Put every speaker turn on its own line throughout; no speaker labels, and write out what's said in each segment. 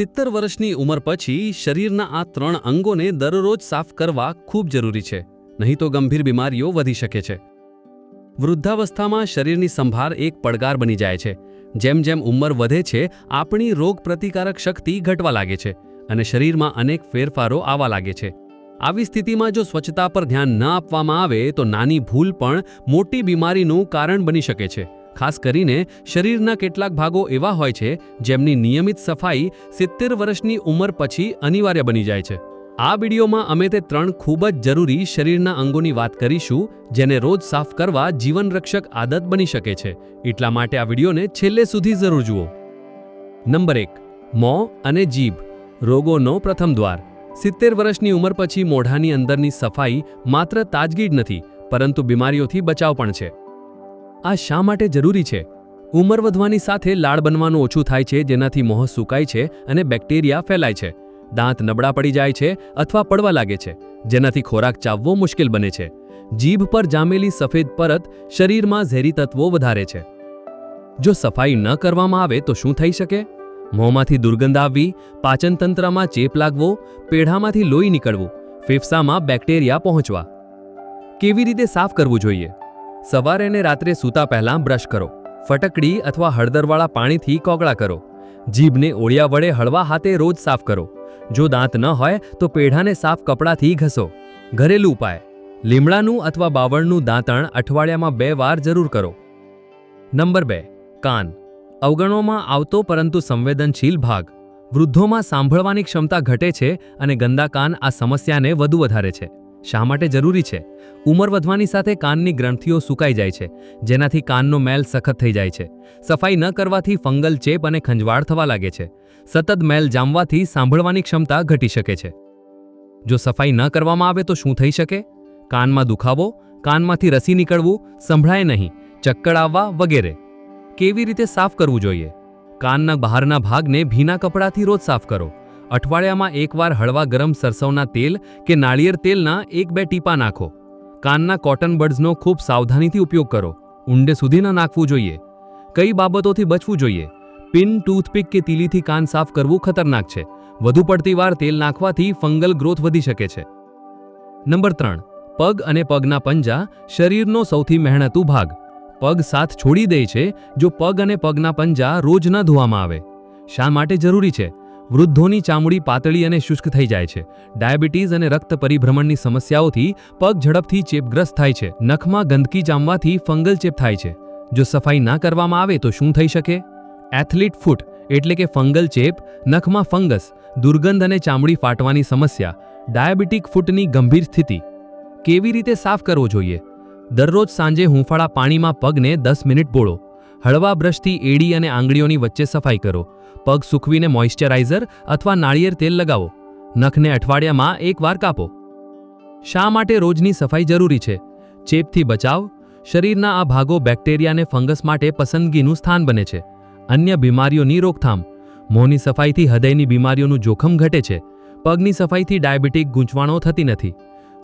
સિત્તેર વર્ષની ઉંમર પછી શરીરના આ ત્રણ અંગોને દરરોજ સાફ કરવા ખૂબ જરૂરી છે, નહીં તો ગંભીર બીમારીઓ વધી શકે છે. વૃદ્ધાવસ્થામાં શરીરની સંભાળ એક પડકાર બની જાય છે. જેમ જેમ ઉંમર વધે છે, આપણી રોગપ્રતિકારક શક્તિ ઘટવા લાગે છે અને શરીરમાં અનેક ફેરફારો આવવા લાગે છે. આવી સ્થિતિમાં જો સ્વચ્છતા પર ધ્યાન ન આપવામાં આવે, તો નાની ભૂલ પણ મોટી બીમારીનું કારણ બની શકે છે. ખાસ કરીને શરીરના કેટલાક ભાગો એવા હોય છે જેમની નિયમિત સફાઈ સિત્તેર વર્ષની ઉંમર પછી અનિવાર્ય બની જાય છે. આ વિડીયોમાં અમે તે ત્રણ ખૂબ જ જરૂરી શરીરના અંગોની વાત કરીશું, જેને રોજ સાફ કરવા જીવનરક્ષક આદત બની શકે છે. એટલા માટે આ વિડીયોને છેલ્લે સુધી જરૂર જુઓ. નંબર એક, મોં અને જીભ. રોગોનો પ્રથમ દ્વાર. સિત્તેર વર્ષની ઉંમર પછી મોઢાની અંદરની સફાઈ માત્ર તાજગી જ નથી, પરંતુ બીમારીઓથી બચાવ પણ છે. આ શા માટે જરૂરી છે? ઉંમર વધવાની સાથે લાળ બનવાનું ઓછું થાય છે, જેનાથી મોહ સુકાય છે અને બેક્ટેરિયા ફેલાય છે. દાંત નબળા પડી જાય છે અથવા પડવા લાગે છે, જેનાથી ખોરાક ચાવવો મુશ્કેલ બને છે. જીભ પર જામેલી સફેદ પરત શરીરમાં ઝેરી તત્વો વધારે છે. જો સફાઈ ન કરવામાં આવે તો શું થઈ શકે? મોંમાંથી દુર્ગંધ આવવી પાચનતંત્રમાં ચેપ લાગવો, પેઢામાંથી લોહી નીકળવું, ફેફસામાં બેક્ટેરિયા પહોંચવા. કેવી રીતે સાફ કરવું જોઈએ? સવારે અને રાત્રે સૂતા પહેલાં બ્રશ કરો. ફટકડી અથવા હળદરવાળા પાણીથી કોગળા કરો. જીભને ઓળિયા વડે હળવા હાથે રોજ સાફ કરો. જો દાંત ન હોય તો પેઢાને સાફ કપડાથી ઘસો. ઘરેલું ઉપાય. લીમડાનું અથવા બાવળનું દાંતણ અઠવાડિયામાં બે વાર જરૂર કરો. નંબર બે. કાન. અવગણવામાં આવતો પરંતુ સંવેદનશીલ ભાગ. વૃદ્ધોમાં સાંભળવાની ક્ષમતા ઘટે છે અને ગંદા કાન આ સમસ્યાને વધુ વધારે છે. શા માટે જરૂરી છે? ઉંમર વધવાની સાથે કાનની ગ્રંથિઓ સુકાઈ જાય છે, જેનાથી કાનનો મેલ સખત થઈ જાય છે. સફાઈ ન કરવાથી ફંગલ, ચેપ અને ખંજવાળ થવા લાગે છે. સતત મેલ જામવાથી સાંભળવાની ક્ષમતા ઘટી શકે છે. જો સફાઈ ન કરવામાં આવે તો શું થઈ શકે? કાનમાં દુખાવો, કાનમાંથી રસી નીકળવું, સંભળાય નહીં, ચક્કર આવવા વગેરે. કેવી રીતે સાફ કરવું જોઈએ? કાનના બહારના ભાગને ભીના કપડાથી રોજ સાફ કરો. અઠવાડિયામાં એકવાર હળવા ગરમ સરસવના તેલ કે નાળિયેર તેલના એક બે ટીપા નાખો. કાનના કોટન બડ્સનો ખૂબ સાવધાનીથી ઉપયોગ કરો. ઊંડે સુધી ન નાખવું જોઈએ. કઈ બાબતોથી બચવું જોઈએ? પિન, ટૂથપીક કે તીલીથી કાન સાફ કરવું ખતરનાક છે. વધુ પડતી વાર તેલ નાખવાથી ફંગલ ગ્રોથ વધી શકે છે. નંબર ત્રણ, પગ અને પગના પંજા શરીરનો સૌથી મહેનતુ ભાગ. પગ સાથ છોડી દે છે જો પગ અને પગના પંજા રોજ ન ધોવામાં આવે. શા માટે જરૂરી છે? વૃદ્ધોની ચામડી પાતળી અને શુષ્ક થઈ જાય છે. ડાયાબિટીસ અને રક્ત પરિભ્રમણની સમસ્યાઓથી પગ ઝડપથી ચેપગ્રસ્ત થાય છે. નખમાં ગંદકી જામવાથી ફંગલ ચેપ થાય છે. જો સફાઈ ના કરવામાં આવે તો શું થઈ શકે? એથ્લીટ ફૂટ એટલે કે ફંગલ ચેપ, નખમાં ફંગસ, દુર્ગંધ અને ચામડી ફાટવાની સમસ્યા, ડાયાબિટીક ફૂટની ગંભીર સ્થિતિ. કેવી રીતે સાફ કરવો જોઈએ? દરરોજ સાંજે હૂંફાળા પાણીમાં પગને દસ મિનિટ બોળો. હળવા બ્રશથી એડી અને આંગળીઓની વચ્ચે સફાઈ કરો. પગ સૂકવીને મોઇશ્ચરાઇઝર અથવા નાળિયેર તેલ લગાવો. નખને અઠવાડિયામાં એકવાર કાપો. શા માટે રોજની સફાઈ જરૂરી છે? ચેપથી બચાવ. શરીરના આ ભાગો બેક્ટેરિયા અને ફંગસ માટે પસંદગીનું સ્થાન બને છે. અન્ય બીમારીઓની રોકથામ. મોંની સફાઈથી હૃદયની બીમારીઓનું જોખમ ઘટે છે. પગની સફાઈથી ડાયાબિટીક ગૂંચવાણો થતી નથી.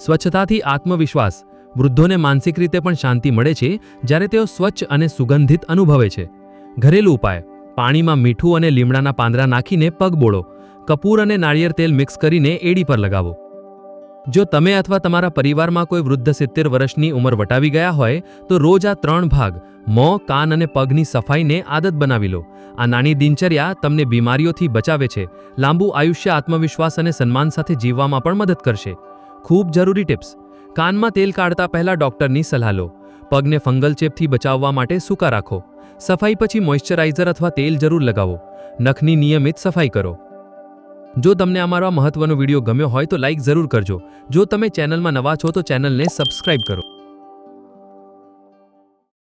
સ્વચ્છતાથી આત્મવિશ્વાસ. વૃદ્ધોને માનસિક રીતે પણ શાંતિ મળે છે જ્યારે તેઓ સ્વચ્છ અને સુગંધિત અનુભવે છે. ઘરેલું ઉપાય. પાણીમાં મીઠું અને લીમડાના પાંદડા નાખીને પગ બોળો. કપૂર અને નાળિયેર તેલ મિક્સ કરીને એડી પર લગાવો. જો તમે અથવા તમારા પરિવારમાં કોઈ વૃદ્ધ સિત્તેર વર્ષની ઉંમર વટાવી ગયા હોય, તો રોજ આ ત્રણ ભાગ, મોં, કાન અને પગની સફાઈને આદત બનાવી લો. આ નાની દિનચર્યા તમને બીમારીઓથી બચાવે છે. લાંબુ આયુષ્ય આત્મવિશ્વાસ અને સન્માન સાથે જીવવામાં પણ મદદ કરશે. ખૂબ જરૂરી ટિપ્સ. કાનમાં તેલ કાઢતા પહેલા ડોક્ટરની સલાહ લો. પગને ફંગલ ચેપથી બચાવવા માટે સૂકા રાખો. સફાઈ પછી મોઇશ્ચરાઇઝર અથવા તેલ જરૂર લગાવો. નખની નિયમિત સફાઈ કરો. જો તમને અમારો આ મહત્વનો વીડિયો ગમ્યો હોય તો લાઇક જરૂર કરજો. જો તમે ચેનલમાં નવા છો તો ચેનલને સબસ્ક્રાઇબ કરો.